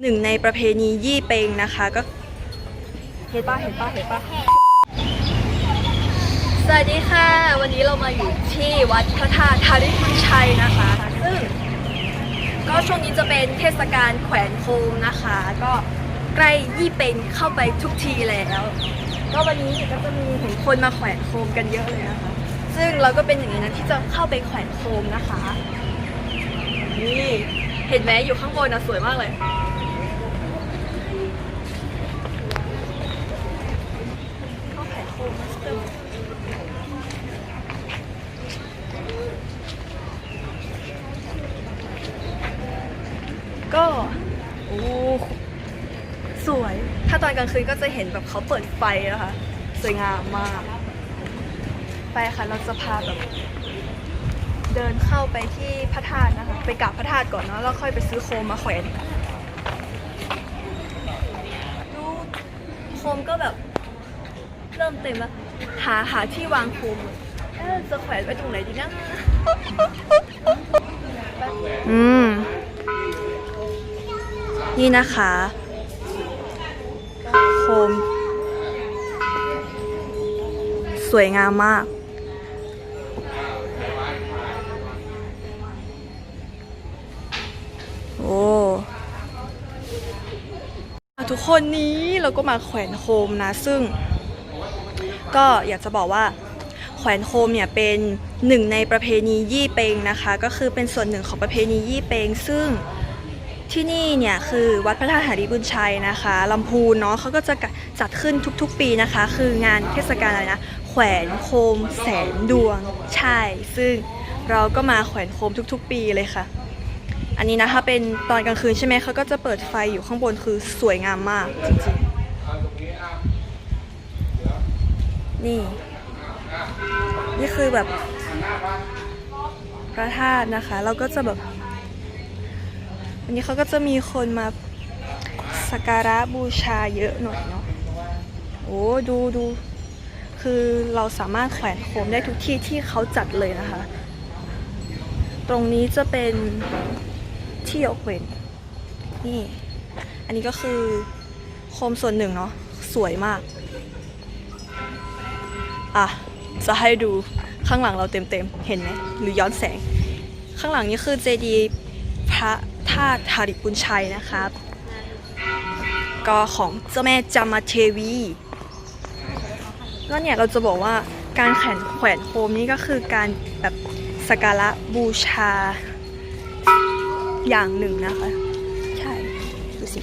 หนึ่งในประเพณียี่เปงนะคะก็เห็นป้าเห็นป้าเห็นป้าสวัสดีค่ะ วันนี้เรามาอยู่ที่วัดพระธาตุธาริพุนชัยนะคะ ซึ่ง ก็ช่วงนี้จะเป็นเทศกาลแขวนโคมนะคะ ก็ใกล้ยี่เปงเข้าไปทุกทีแล้ว ก็วันนี้ก็จะมีเห็นคนมาแขวนโคมกันเยอะเลยนะคะ ซึ่งเราก็เป็นหนึ่งในนั้นที่จะเข้าไปแขวนโคมนะคะนี่เห็นไหมอยู่ข้างบนนะสวยมากเลย เข้าแขวนโคมมาสเตอร์ ก็โอ้สวย ถ้าตอนกลางคืนก็จะเห็นแบบเขาเปิดไฟนะคะ สวยงามมาก ไปค่ะเราจะพาแบบเดินเข้าไปที่พระธาตุนะคะ ไปกราบพระธาตุก่อนเนาะแล้วค่อยไปซื้อโคมมาแขวนดูโคมก็แบบเริ่มเต็มแล้วหาหาที่วางโคมจะแขวนไว้ตรงไหนดีนะอืม นี่นะคะโคม สวยงามมาก โอ้ทุกคนนี้เราก็มาแขวนโคมนะ ซึ่ง ก็อยากจะบอกว่า แขวนโคมเนี่ยเป็นหนึ่งในประเพณียี่เปงนะคะ ก็คือเป็นส่วนหนึ่งของประเพณียี่เปงซึ่ง ที่นี่เนี่ยคือวัดพระธาตุหาริบุญชัยนะคะลำพูนเนาะเขาก็จะจัดขึ้นทุกๆปีนะคะ คืองานเทศกาลอะไรนะแขวนโคมแสนดวงใช่ ซึ่งเราก็มาแขวนโคมทุกๆ ปีเลยค่ะ อันนี้นะคะเป็นตอนกลางคืนใช่ไหมเขาก็จะเปิดไฟอยู่ข้างบนคือสวยงามมากจริงๆ นี่ นี่คือแบบพระธาตุนะคะ เราก็จะแบบ วันนี้เขาก็จะมีคนมาสักการะบูชาเยอะหน่อยเนาะโอ้ดูดูคือเราสามารถแขวนโคมได้ทุกที่ที่เขาจัดเลยนะคะ ตรงนี้จะเป็นที่ยกเว้นนี่ อันนี้ก็คือโคมส่วนหนึ่งเนาะสวยมาก อะ จะให้ดูข้างหลังเราเต็มๆเห็นไหมหรือย้อนแสง ข้างหลังนี้คือเจดีย์พระ ธาตุธาริปุญชัยนะครับ ก็ของเจ้าแม่จามาเทวีก็เนี่ยเราจะบอกว่าการแขวนแขวนโคมนี่ก็คือการแบบสักการะบูชาอย่างหนึ่งนะคะ ใช่ดูสิ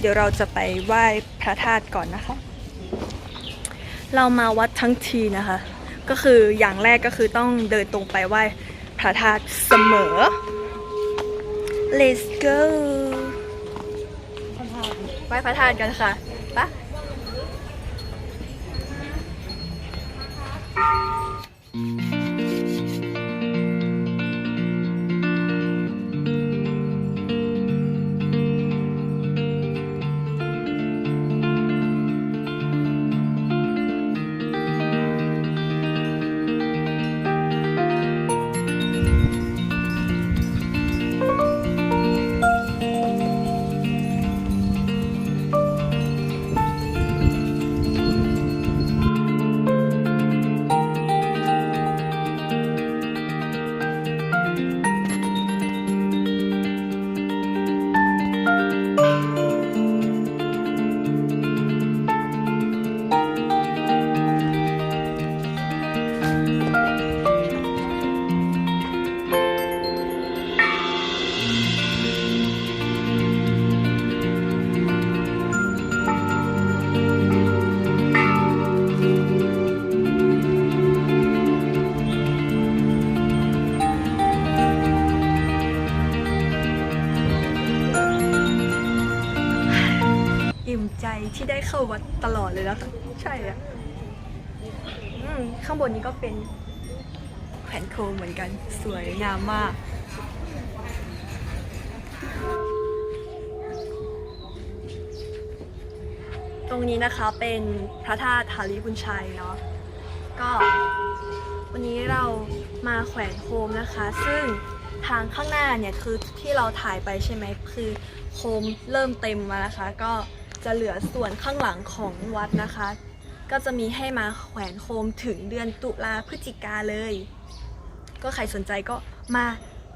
เดี๋ยวเราจะไปไหว้พระธาตุก่อนนะคะ เรามาวัดทั้งทีนะคะ ก็คืออย่างแรกก็คือต้องเดินตรงไปไหว้พระธาตุเสมอ let's go ไหว้พระธาตุกันค่ะปะอิ่ม ที่ได้เข้าวัดตลอดเลยนะคะใช่อะอืมข้างบนนี้ก็เป็นแขวนโคมเหมือนกันสวยงามมากตรงนี้นะคะเป็นพระธาตุหาริบุญชัยเนาะก็วันนี้เรามาแขวนโคมนะคะ ซึ่งทางข้างหน้าเนี่ยคือที่เราถ่ายไปใช่ไหมคือโคโคมเริ่มเต็มมานะคะ ก็ จะเหลือส่วนข้างหลังของวัดนะคะ ก็จะมีให้มาแขวนโคมถึงเดือนตุลาพฤศจิกาเลย ก็ใครสนใจก็มา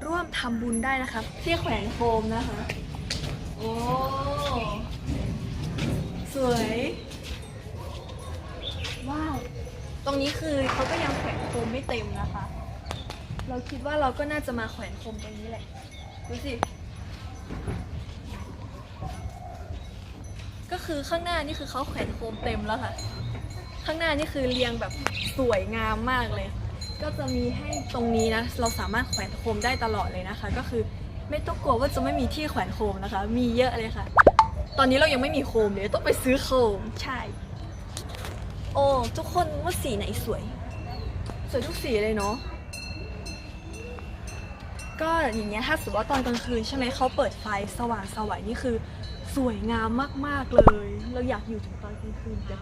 ร่วมทำบุญได้นะคะที่แขวนโคมนะคะ โอ้สวย ว้าว ตรงนี้คือเขาก็ยังแขวนโคมไม่เต็มนะคะ เราคิดว่าเราก็น่าจะมาแขวนโคมตรงนี้แหละ ดูสิ ก็คือข้างหน้านี่คือเขาแขวนโคมเต็มแล้วค่ะ ข้างหน้านี่คือเรียงแบบสวยงามมากเลย ก็จะมีให้ตรงนี้นะ เราสามารถแขวนโคมได้ตลอดเลยนะคะ ก็คือไม่ต้องกลัวว่าจะไม่มีที่แขวนโคมนะคะ มีเยอะเลยค่ะ ตอนนี้เรายังไม่มีโคมเลยต้องไปซื้อโคม ใช่ โอ้ทุกคนว่าสีไหนสวย สวยทุกสีเลยเนาะก็อย่างเงี้ยถ้าสมมติว่าตอนกลางคืนใช่ไหมเขาเปิดไฟสว่างสวัยนี่คือ สวยงามมากๆเลย เราอยากอยู่ถึงตอนกลางคืนจัง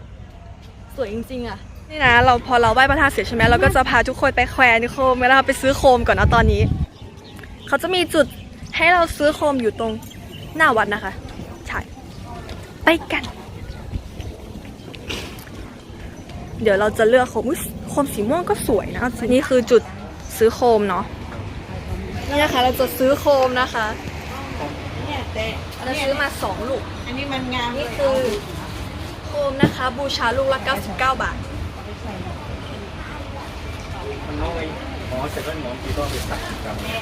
สวยจริงๆอะนี่นะเราพอเราไหว้พระธาตุเสร็จใช่ไหมเราก็จะพาทุกคนไปแขวนโคมแล้วเราไปซื้อโคมก่อนนะตอนนี้ เขาจะมีจุดให้เราซื้อโคมอยู่ตรงหน้าวัดนะคะใช่ไปกัน เดี๋ยวเราจะเลือกโคมอุ๊ยโคมสีม่วงก็สวยนะอันนี้คือจุดซื้อโคมเนาะนี่นะคะเราจะซื้อโคมนะคะเนี่ย แต่เราซื้อมาสองลูก อันนี้มันงามนี่คือโคมนะคะ บูชาลูกละ99 บาท มันน้อยหมอเสร็จแล้วหมอกีก็ไปสั่งจำแม่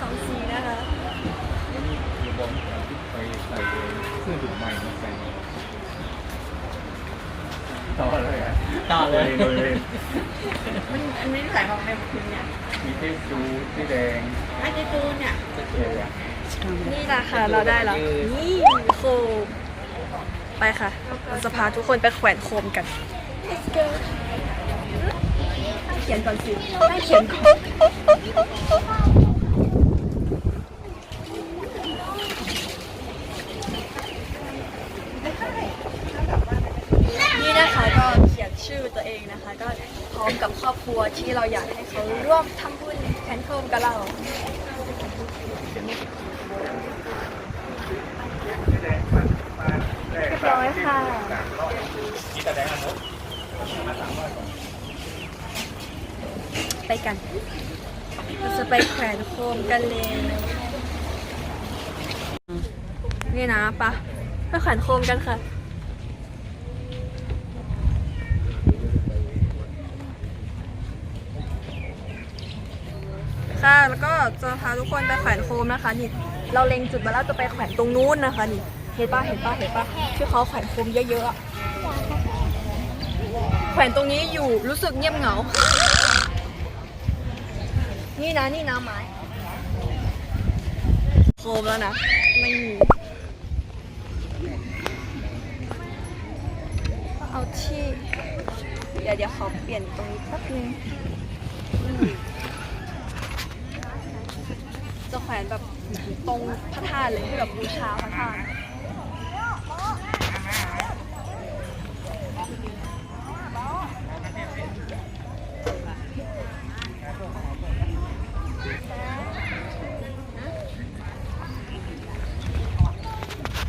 สองสีนะคะ แล้วนี่คือบอมที่ไปใส่เครื่องดื่มใหม่มาใส่ ต่อเลยเลยมันอันนี้ใส่ของในคืนเนี่ยมีเทพจูที่แดงอันนี้ตูนเนี่ยจะเขียวอะนี่นะค่ะเราได้แล้ว นี่โคมไปค่ะเราจะพาทุกคนไปแขวนโคมกัน Let's go เขียนก่อนสิให้เขียนก่อนนะคะก็เขียน ชื่อตัวเองนะคะ ก็พร้อมกับครอบครัวที่เราอยากให้เขาร่วมทำบุญแคนโคมกับเราเรียบร้อยค่ะนี่แต่แดงอันนู้นไปกันเราจะไปแขวนโคมกันเลย นี่นะปะไปแขวนโคมกันค่ะ ค่ะ แล้วก็จะพาทุกคนไปแขวนโคมนะคะนี่ เราเล็งจุดมาแล้วจะไปแขวนตรงนู้นนะคะนี่ เห็นปะเห็นปะเห็นปะที่เขาแขวนโคมเยอะๆอะแขวนตรงนี้อยู่รู้สึกเงียบเหงา นี่นะนี่นะไม้โคมแล้วนะไม่มีเอาที่ เดี๋ยวเดี๋ยวขอเปลี่ยนตรงนี้แป๊บนึง แขวนแบบตรงพระธาตุเลยที่แบบบูชาพระธาตุ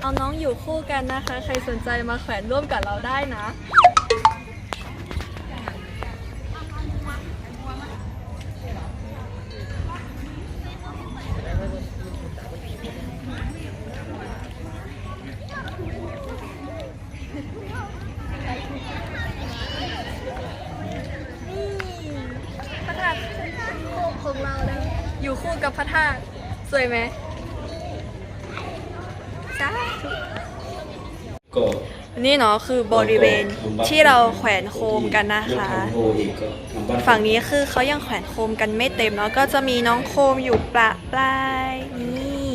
เอาน้องอยู่คู่กันนะคะ ใครสนใจมาแขวนร่วมกับเราได้นะ อยู่คู่กับพระธาตุสวยไหมจ้าก็นี่เนาะคือบริเวณที่เราแขวนโคมกันนะคะโคอีกก็ทำบ้านฝั่งนี้คือเขายังแขวนโคมกันไม่เต็มเนาะก็จะมีน้องโคมอยู่ปละปลายนี่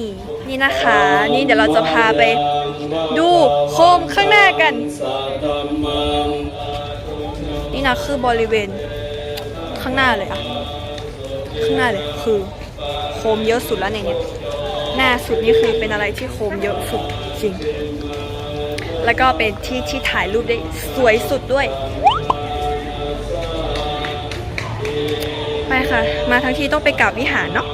นี่นะคะ นี่เดี๋ยวเราจะพาไป ดูโคมข้างหน้ากัน นี่นะคือบริเวณข้างหน้าเลยอะ ข้างหน้าเลยคือโคมเยอะสุดแล้วในนี้หน้าสุดนี่คือเป็นอะไรที่โคมเยอะสุดจริง แล้วก็เป็นที่ที่ถ่ายรูปได้สวยสุดด้วย ไปค่ะ มาทั้งที่ต้องไปกราบวิหารเนาะ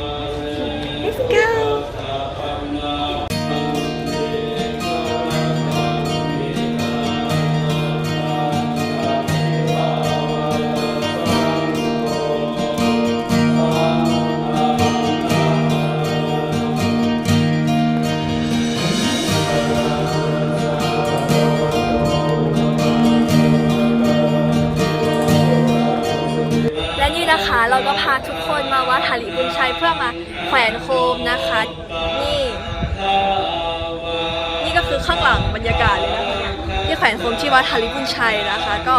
ขวนโคมนะคะ นี่ นี่ก็คือข้างหลังบรรยากาศเลยนะคะเนี่ยที่แขวนโคมที่วัดหาริบุญชัยนะคะ ก็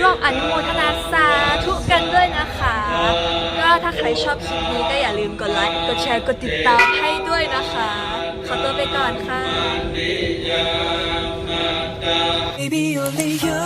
ร่วมอนุโมทนาสาธุกันด้วยนะคะ ก็ถ้าใครชอบคลิปนี้ก็อย่าลืมกดไลค์กดแชร์กดติดตามให้ด้วยนะคะ ขอตัวไปก่อนค่ะ Baby, only you